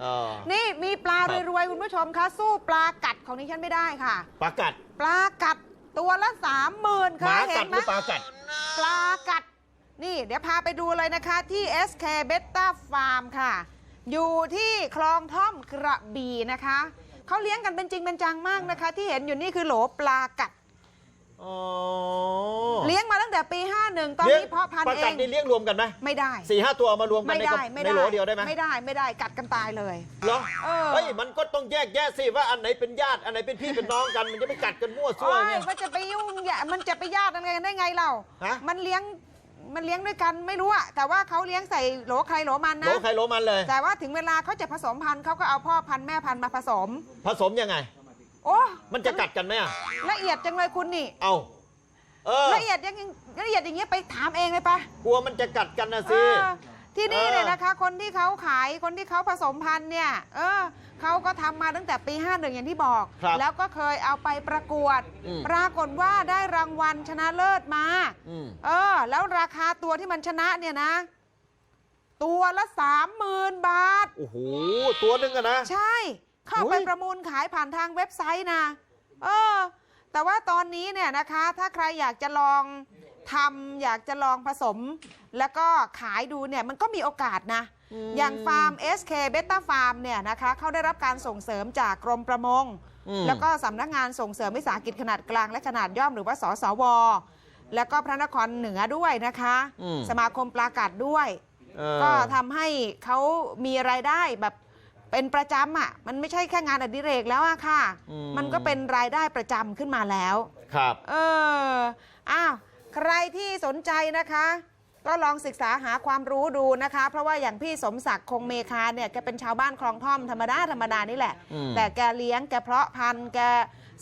เออนี่มีปลาครับรวย ๆ คุณผู้ชมคะ สู้ปลากัดของดิฉันไม่ได้ค่ะ ปลากัด ปลากัดตัวละสามหมื่นหค่ะมาเห็กัดนหไหมรือปลากัด ปลากัด นี่เดี๋ยวพาไปดูเลยนะคะที่ SK Beta Farm ค่ะ อยู่ที่คลองท่อมกระบี่นะคะ เขาเลี้ยงกันเป็นจริงเป็นจังมากนะคะ ที่เห็นอยู่นี่คือโหลปลากัดอ๋อ เลี้ยงมาตั้งแต่ปี 51 ตอนลี้ยงนี้เพาะพันธุ์ปลาเอกัดงนี่เลี้ยงรวมกันไหมไม่ได้สี่ห้าตัวเอามารวมกันไม่ในได้กระไม่ในได้โหลเดียวได้ไหมไม่ได้ไม่ได้กัดกันตายเลยเหรอเออเฮ้ยมันก็ต้องแยกแยะสิว่าอันไหนเป็นญาติอันไหนเป็นพี่เป็นน้องกันมันจะไม่กัดกันมั่วซั่วโอ้ยไงมันจะไปยุ่งอย่ามันจะไปญาติกันได้ไงเราฮะมันเลี้ยงมันเลี้ยงด้วยกันไม่รู้อะแต่ว่าเขาเลี้ยงใส่โหลใครโหลมันโหลนะใครโหลมันเลย แต่ว่าถึงเวลาเขาจะผสมพันธุ์เขาก็เอาพ่อพันธุ์แม่พันธุ์มาผสม ผสมยังไง โอ้มันจะกัดกันไหมอะละเอียดจังเลยคุณนี่ เอา เออ ละเอียดยังละเอียดอย่างเงี้ยไปถามเองเลยปะกลัวมันจะกัดกันนะเอสิอที่นี่เออเนี่ยนะคะ คนที่เขาขายคนที่เขาผสมพันธุ์เนี่ย เออเขาก็ทำมาตั้งแต่ปี 51 อย่างที่บอก ครับแล้วก็เคยเอาไปประกวด อืม ปรากฏว่าได้รางวัลชนะเลิศมา อืมเออ แล้วราคาตัวที่มันชนะเนี่ยนะ ตัวละสามหมื่นบาท โอ้โหตัวหนึงอะนะ ใช่ เข้าอุ๊ไปยประมูลขายผ่านทางเว็บไซต์นะเออ แต่ว่าตอนนี้เนี่ยนะคะถ้าใครอยากจะลองทำอยากจะลองผสม แล้วก็ขายดูเนี่ยมันก็มีโอกาสนะ อย่างฟาร์ม SK Beta Farm เนี่ยนะคะเขาได้รับการส่งเสริมจากกรมประมงอืมแล้วก็สำนักงานส่งเสริมวิสาหกิจขนาดกลางและขนาดย่อมหรือว่าสสว แล้วก็พระนครเหนือด้วยนะคะอืมสมาคมปลากัดด้วยเออก็ทำให้เขามีรายได้แบบ เป็นประจำอะมันไม่ใช่แค่งานอดิเรกแล้วอะค่ะมันก็เป็นรายได้ประจำขึ้นมาแล้ว ครับ เออ อ้าว ใครที่สนใจนะคะ ก็ลองศึกษาหาความรู้ดูนะคะ เพราะว่าอย่างพี่สมศักดิ์คงเมคาเนี่ย แกเป็นชาวบ้านคลองท่อมธรรมดาธรรมดานี่แหละ อืม แต่แกเลี้ยง แกเพาะพันธุ์ แก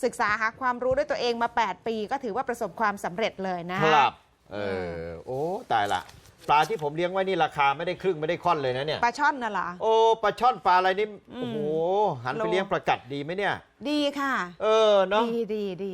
ศึกษาหาความรู้ด้วยตัวเองมา 8 ปี ก็ถือว่าประสบความสำเร็จเลยนะคคะรับ เออ โอ้ ตายละ ปลาที่ผมเลี้ยงไว้นี่ราคาไม่ได้ครึ่งไม่ได้ค่อนเลยนะเนี่ยปลาช่อนน่ะเหรอ โอ้ปลาช่อนปลาอะไรนี่อืมโอ้โหหันไปโลเลี้ยงปลากัดดีไหมเนี่ย ดีค่ะ เออเนาะดีดีดี